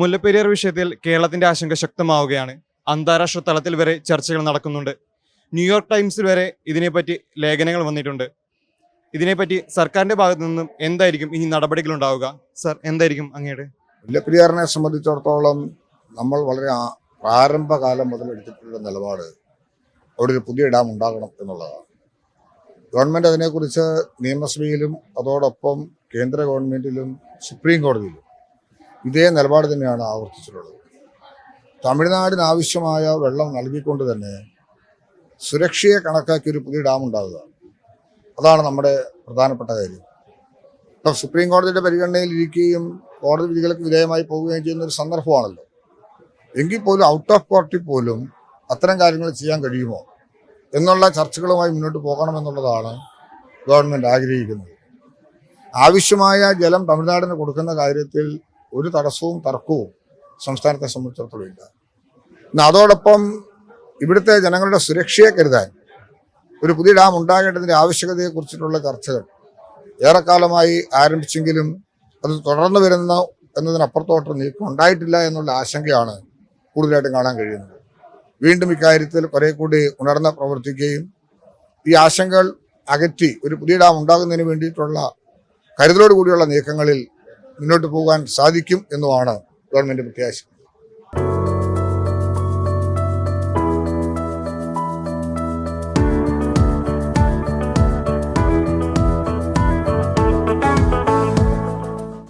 മുല്ലപ്പെരിയാർ വിഷയത്തിൽ കേരളത്തിന്റെ ആശങ്ക ശക്തമാവുകയാണ്. അന്താരാഷ്ട്ര തലത്തിൽ വരെ ചർച്ചകൾ നടക്കുന്നുണ്ട്. ന്യൂയോർക്ക് ടൈംസിൽ വരെ ഇതിനെപ്പറ്റി ലേഖനങ്ങൾ വന്നിട്ടുണ്ട്. ഇതിനെപ്പറ്റി സർക്കാരിന്റെ ഭാഗത്തു നിന്നും എന്തായിരിക്കും ഇനി നടപടികൾ ഉണ്ടാവുക? സർ എന്തായിരിക്കും അങ്ങയുടെ? മുല്ലപ്പെരിയാറിനെ സംബന്ധിച്ചിടത്തോളം നമ്മൾ വളരെ പ്രാരംഭകാലം മുതൽ എടുത്തിട്ടുള്ള നിലപാട് അവിടെ ഒരു പുതിയ ഡാം ഉണ്ടാകണം എന്നുള്ളതാണ്. ഗവൺമെന്റ് അതിനെക്കുറിച്ച് നിയമസഭയിലും അതോടൊപ്പം കേന്ദ്ര ഗവൺമെന്റിലും സുപ്രീം കോടതിയിലും ഇതേ നിലപാട് തന്നെയാണ് ആവർത്തിച്ചിട്ടുള്ളത്. തമിഴ്നാടിന് ആവശ്യമായ വെള്ളം നൽകിക്കൊണ്ട് തന്നെ സുരക്ഷയെ കണക്കാക്കി ഒരു പുതിയ ഡാം ഉണ്ടാവുക. അതാണ് നമ്മുടെ പ്രധാനപ്പെട്ട കാര്യം. ഇപ്പം സുപ്രീം കോടതിയുടെ പരിഗണനയിൽ ഇരിക്കുകയും കോടതി വിധികൾക്ക് വിധേയമായി പോവുകയും ചെയ്യുന്ന ഒരു സന്ദർഭമാണല്ലോ. എങ്കിൽ പോലും ഔട്ട് ഓഫ് കോർട്ടിൽ പോലും അത്തരം കാര്യങ്ങൾ ചെയ്യാൻ കഴിയുമോ? എന്നുള്ള ചർച്ചകളുമായി മുന്നോട്ട് പോകണമെന്നുള്ളതാണ് ഗവൺമെന്റ് ആഗ്രഹിക്കുന്നത്. ആവശ്യമായ ജലം തമിഴ്നാടിന് കൊടുക്കുന്ന കാര്യത്തിൽ ഒരു തടസ്സവും തർക്കവും സംസ്ഥാനത്തെ സംബന്ധിച്ചിടത്തോളം ഇല്ല. എന്നാൽ അതോടൊപ്പം ഇവിടുത്തെ ജനങ്ങളുടെ സുരക്ഷയെ കരുതാൻ ഒരു പുതിയ ഡാം ഉണ്ടാകേണ്ടതിന്റെ ആവശ്യകതയെക്കുറിച്ചിട്ടുള്ള ചർച്ചകൾ ഏറെക്കാലമായി ആരംഭിച്ചെങ്കിലും അത് തുടർന്നു വരുന്ന എന്നതിനപ്പുറത്തോട്ട് നീക്കം ഉണ്ടായിട്ടില്ല എന്നുള്ള ആശങ്കയാണ് കൂടുതലായിട്ടും കാണാൻ കഴിയുന്നത്. വീണ്ടും ഇക്കാര്യത്തിൽ കുറെ കൂടി ഉണർന്ന് പ്രവർത്തിക്കുകയും ഈ ആശങ്കകൾ അകറ്റി ഒരു പുതിയ ഡാം ഉണ്ടാകുന്നതിന് വേണ്ടിയിട്ടുള്ള കരുതലോട് കൂടിയുള്ള നീക്കങ്ങളിൽ മുന്നോട്ട് പോകാൻ സാധിക്കും എന്നുമാണ് ഗവൺമെന്റ് പ്രത്യാശ